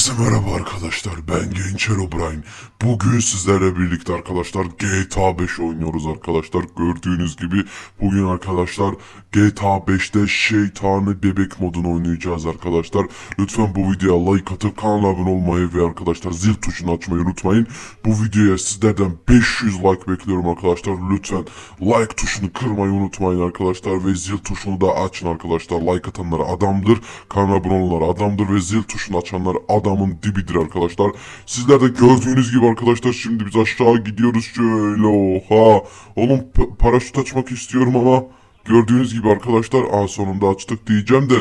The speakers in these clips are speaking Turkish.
Herkese merhaba arkadaşlar. Ben Gençer O'Brien. Bugün sizlerle birlikte arkadaşlar GTA 5 oynuyoruz arkadaşlar. Gördüğünüz gibi bugün arkadaşlar GTA 5'te şeytani bebek modunu oynayacağız arkadaşlar. Lütfen bu videoya like atıp kanala abone olmayı ve arkadaşlar zil tuşunu açmayı unutmayın. Bu videoya sizlerden 500 like bekliyorum arkadaşlar. Lütfen like tuşunu kırmayı unutmayın arkadaşlar ve zil tuşunu da açın arkadaşlar. Like atanlar adamdır. Kanala abone olanlar adamdır ve zil tuşunu açanlar adamın dibidir arkadaşlar. Sizler de gördüğünüz gibi arkadaşlar şimdi biz aşağı gidiyoruz şöyle oha. Oğlum paraşüt açmak istiyorum ama gördüğünüz gibi arkadaşlar aa sonunda açtık diyeceğim de.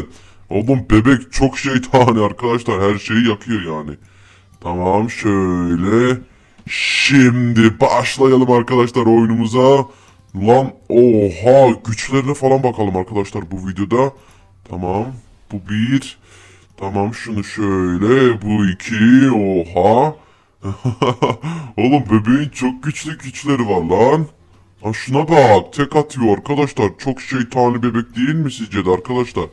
Oğlum bebek çok şeytani arkadaşlar her şeyi yakıyor yani. Tamam şöyle. Şimdi başlayalım arkadaşlar oyunumuza. Lan oha güçlerine falan bakalım arkadaşlar bu videoda. Tamam bu bir. Tamam şunu şöyle bu iki oha. Oğlum bebeğin çok güçlü güçleri var lan. Ha şuna bak tek atıyor arkadaşlar. Çok şeytani bebek değil mi sizce de arkadaşlar?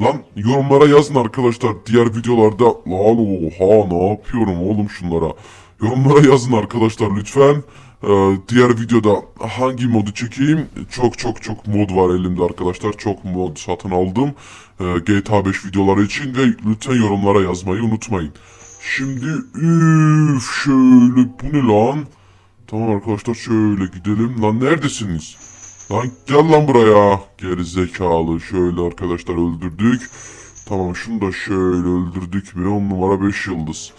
Lan yorumlara yazın arkadaşlar. Diğer videolarda lan oha ne yapıyorum oğlum şunlara. Yorumlara yazın arkadaşlar lütfen. Ee, diğer videoda hangi modu çekeyim? Çok çok çok mod var elimde arkadaşlar. Çok mod satın aldım. Ee, GTA 5 videoları için ve lütfen yorumlara yazmayı unutmayın. Şimdi üf şöyle bu ne lan? Tamam arkadaşlar şöyle gidelim. Lan neredesiniz? Lan gel lan buraya. Geri zekalı. Şöyle arkadaşlar öldürdük. Tamam şunu da şöyle öldürdük mü? 10 numara 5 yıldız.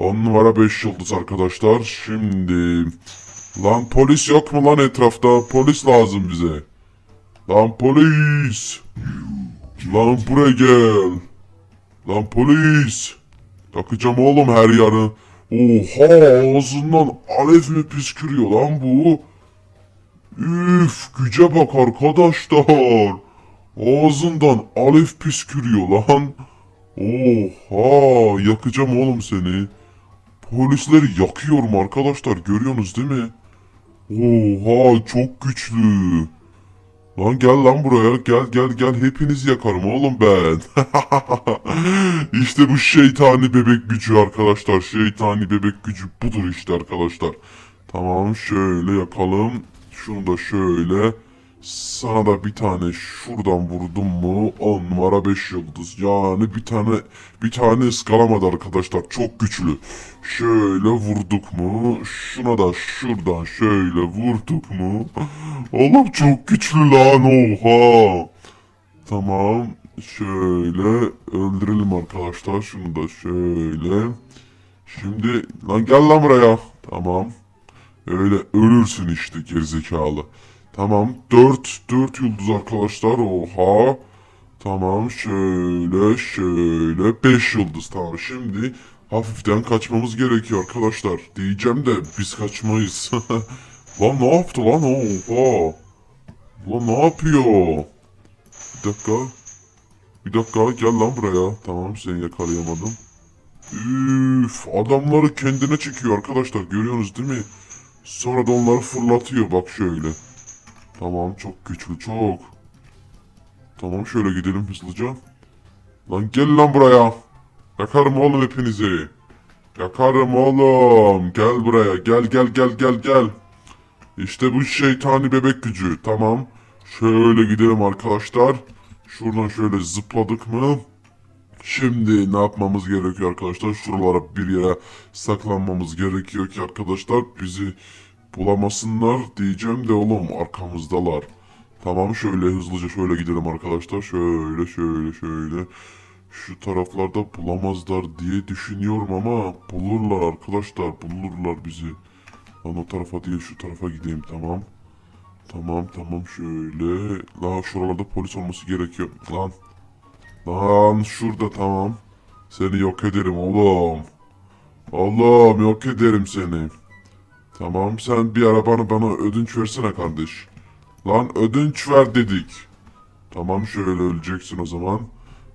10 numara 5 yıldız arkadaşlar. Şimdi... Lan polis yok mu lan etrafta? Polis lazım bize. Lan polis. Lan buraya gel. Lan polis. Yakacağım oğlum her yanı. Oha ağzından alev mi püskürüyor lan bu? Üf güce bak arkadaşlar. Ağzından alev püskürüyor lan. Oha yakacağım oğlum seni. Polisleri yakıyorum arkadaşlar görüyorsunuz değil mi? Oha çok güçlü. Lan gel lan buraya gel gel gel hepinizi yakarım oğlum ben. işte bu şeytani bebek gücü arkadaşlar. Şeytani bebek gücü budur işte arkadaşlar. Tamam şöyle yakalım. Şunu da şöyle. Sana da bir tane şuradan vurdum mu 10 numara 5 yıldız. Yani bir tane bir tane ıskalamadı arkadaşlar. Çok güçlü. Şöyle vurduk mu? Şuna da şuradan şöyle vurduk mu? Oğlum çok güçlü lan oha. Tamam. Şöyle öldürelim arkadaşlar. Şunu da şöyle. Şimdi lan gel lan buraya. Tamam. Öyle ölürsün işte gerizekalı. Tamam 4 4 yıldız arkadaşlar oha. Tamam şöyle şöyle 5 yıldız tamam şimdi hafiften kaçmamız gerekiyor arkadaşlar. Diyeceğim de biz kaçmayız. lan ne yaptı lan oha. Lan ne yapıyor? Bir dakika. Bir dakika gel lan buraya. Tamam seni yakalayamadım. Üf adamları kendine çekiyor arkadaşlar görüyorsunuz değil mi? Sonra da onları fırlatıyor bak şöyle. Tamam çok güçlü çok. Tamam şöyle gidelim hızlıca. Lan gel lan buraya. Yakarım oğlum hepinizi. Yakarım oğlum. Gel buraya gel gel gel gel gel. İşte bu şeytani bebek gücü. Tamam. Şöyle gidelim arkadaşlar. Şuradan şöyle zıpladık mı? Şimdi ne yapmamız gerekiyor arkadaşlar? Şuralara bir yere saklanmamız gerekiyor ki arkadaşlar bizi bulamasınlar diyeceğim de oğlum arkamızdalar. Tamam şöyle hızlıca şöyle gidelim arkadaşlar. Şöyle şöyle şöyle. Şu taraflarda bulamazlar diye düşünüyorum ama bulurlar arkadaşlar bulurlar bizi. Lan o tarafa değil şu tarafa gideyim tamam. Tamam tamam şöyle. Lan şuralarda polis olması gerekiyor. Lan. Lan şurada tamam. Seni yok ederim oğlum. Oğlum yok ederim seni. Tamam sen bir arabanı bana ödünç versene kardeş. Lan ödünç ver dedik. Tamam şöyle öleceksin o zaman.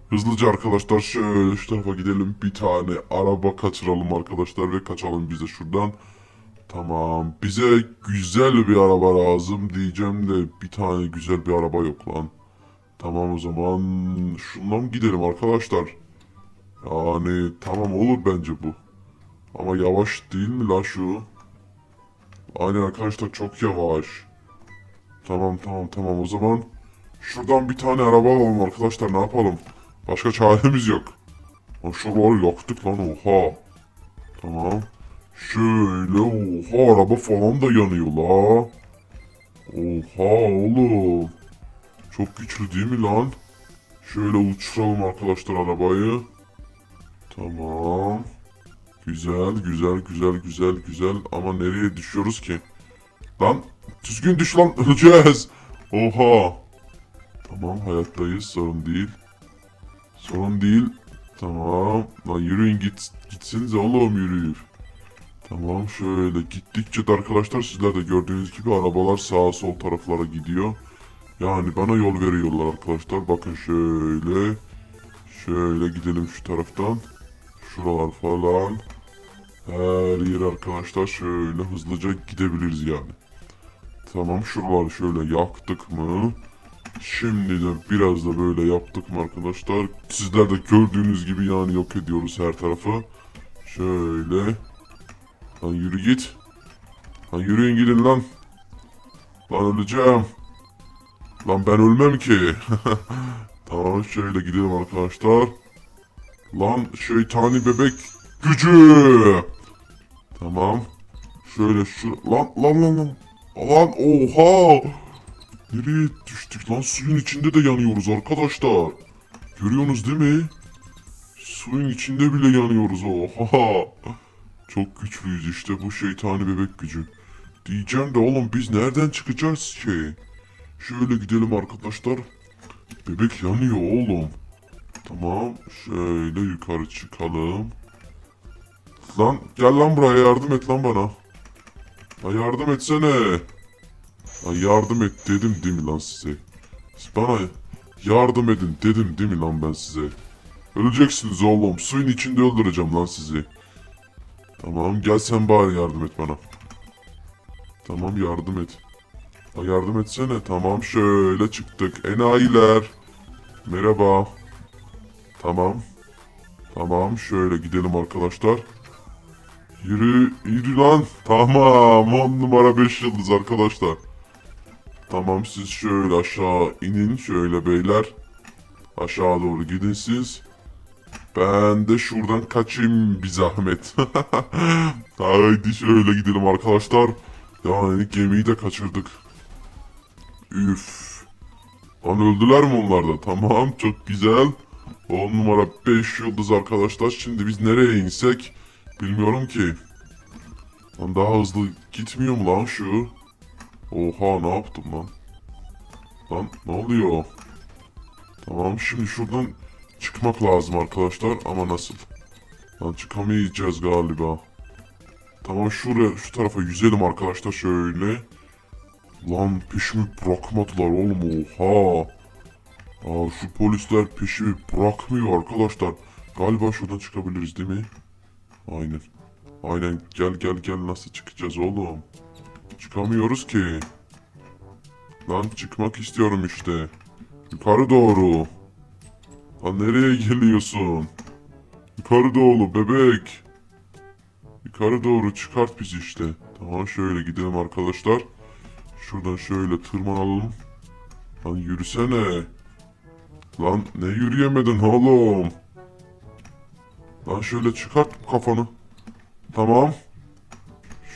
Hızlıca arkadaşlar şöyle şu tarafa gidelim. Bir tane araba kaçıralım arkadaşlar ve kaçalım biz de şuradan. Tamam bize güzel bir araba lazım diyeceğim de bir tane güzel bir araba yok lan. Tamam o zaman şundan gidelim arkadaşlar. Yani tamam olur bence bu. Ama yavaş değil mi la şu? Aynen arkadaşlar çok yavaş. Tamam tamam tamam o zaman şuradan bir tane araba alalım arkadaşlar ne yapalım? Başka çaremiz yok. Lan şuraları yaktık lan oha. Tamam. Şöyle oha araba falan da yanıyor la. Oha oğlum. Çok güçlü değil mi lan? Şöyle uçuralım arkadaşlar arabayı. Tamam. Güzel güzel güzel güzel güzel ama nereye düşüyoruz ki? Lan düzgün düş lan öleceğiz. Oha. Tamam hayattayız sorun değil. Sorun değil. Tamam. Lan yürüyün git. Gitsinize oğlum yürüyün. Tamam şöyle gittikçe de arkadaşlar sizler de gördüğünüz gibi arabalar sağa sol taraflara gidiyor. Yani bana yol veriyorlar arkadaşlar. Bakın şöyle. Şöyle gidelim şu taraftan. Şuralar falan. Her yer arkadaşlar şöyle hızlıca gidebiliriz yani. Tamam şuraları şöyle yaktık mı? Şimdi de biraz da böyle yaptık mı arkadaşlar? Sizler de gördüğünüz gibi yani yok ediyoruz her tarafı. Şöyle. Lan yürü git. Lan yürüyün gidin lan. Lan öleceğim. Lan ben ölmem ki. tamam şöyle gidelim arkadaşlar. Lan şeytani bebek gücü. Tamam. Şöyle şu lan lan lan lan. Lan oha. Nereye düştük lan suyun içinde de yanıyoruz arkadaşlar. Görüyorsunuz değil mi? Suyun içinde bile yanıyoruz oha. Çok güçlüyüz işte bu şeytani bebek gücü. Diyeceğim de oğlum biz nereden çıkacağız ki? Şöyle gidelim arkadaşlar. Bebek yanıyor oğlum. Tamam şöyle yukarı çıkalım. Lan gel lan buraya yardım et lan bana. Lan yardım etsene. Lan yardım et dedim değil mi lan size? Siz bana yardım edin dedim değil mi lan ben size? Öleceksiniz oğlum. Suyun içinde öldüreceğim lan sizi. Tamam gel sen bari yardım et bana. Tamam yardım et. Ha, yardım etsene. Tamam şöyle çıktık. Enayiler. Merhaba. Tamam. Tamam şöyle gidelim arkadaşlar. Yürü, yürü lan. Tamam. 10 numara 5 yıldız arkadaşlar. Tamam siz şöyle aşağı inin şöyle beyler. Aşağı doğru gidin siz. Ben de şuradan kaçayım bir zahmet. Haydi şöyle gidelim arkadaşlar. Yani gemiyi de kaçırdık. Üf. Lan öldüler mi onlar da? Tamam çok güzel. 10 numara 5 yıldız arkadaşlar. Şimdi biz nereye insek? Bilmiyorum ki. Lan daha hızlı gitmiyor mu lan şu? Oha ne yaptım lan? Lan ne oluyor? Tamam şimdi şuradan çıkmak lazım arkadaşlar ama nasıl? Lan çıkamayacağız galiba. Tamam şuraya şu tarafa yüzelim arkadaşlar şöyle. Lan peşimi bırakmadılar oğlum oha. Aa, şu polisler peşimi bırakmıyor arkadaşlar. Galiba şuradan çıkabiliriz değil mi? Aynen. Aynen gel gel gel nasıl çıkacağız oğlum? Çıkamıyoruz ki. Lan çıkmak istiyorum işte. Yukarı doğru. Lan nereye geliyorsun? Yukarı doğru bebek. Yukarı doğru çıkart bizi işte. Tamam şöyle gidelim arkadaşlar. Şuradan şöyle tırmanalım. Lan yürüsene. Lan ne yürüyemedin oğlum? Lan şöyle çıkart kafanı. Tamam.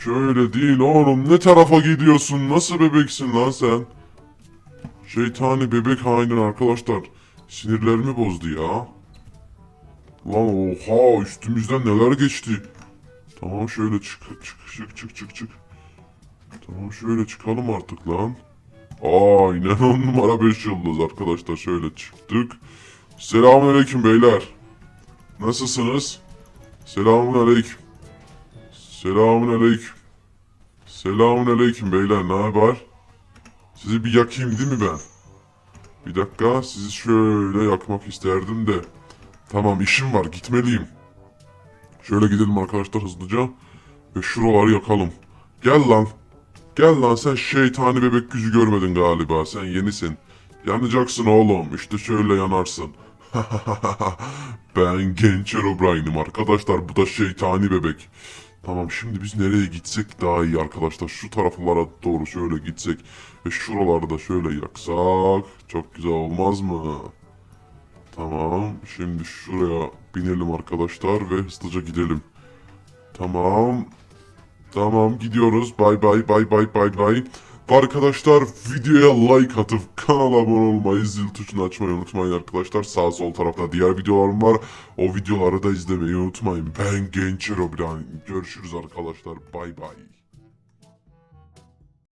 Şöyle değil oğlum ne tarafa gidiyorsun? Nasıl bebeksin lan sen? Şeytani bebek aynen arkadaşlar. Sinirlerimi bozdu ya. Lan oha üstümüzden neler geçti. Tamam şöyle çık çık çık çık çık çık. Tamam şöyle çıkalım artık lan. Aynen on numara 5 yıldız arkadaşlar şöyle çıktık. Selamünaleyküm beyler. Nasılsınız? Selamünaleyküm. Selamünaleyküm. Selamünaleyküm beyler ne haber? Sizi bir yakayım değil mi ben? Bir dakika sizi şöyle yakmak isterdim de. Tamam işim var gitmeliyim. Şöyle gidelim arkadaşlar hızlıca. Ve şuraları yakalım. Gel lan. Gel lan sen şeytani bebek yüzü görmedin galiba. Sen yenisin. Yanacaksın oğlum. İşte şöyle yanarsın. ben genç Herobrine'im arkadaşlar. Bu da şeytani bebek. Tamam şimdi biz nereye gitsek daha iyi arkadaşlar. Şu taraflara doğru şöyle gitsek. Ve şuraları da şöyle yaksak. Çok güzel olmaz mı? Tamam. Şimdi şuraya binelim arkadaşlar ve hızlıca gidelim. Tamam. Tamam gidiyoruz. Bay bay bay bay bay bay. Arkadaşlar videoya like atıp kanala abone olmayı, zil tuşunu açmayı unutmayın arkadaşlar. Sağ sol tarafta diğer videolarım var. O videoları da izlemeyi unutmayın. Ben Genç Herobrine. Görüşürüz arkadaşlar. Bay bay.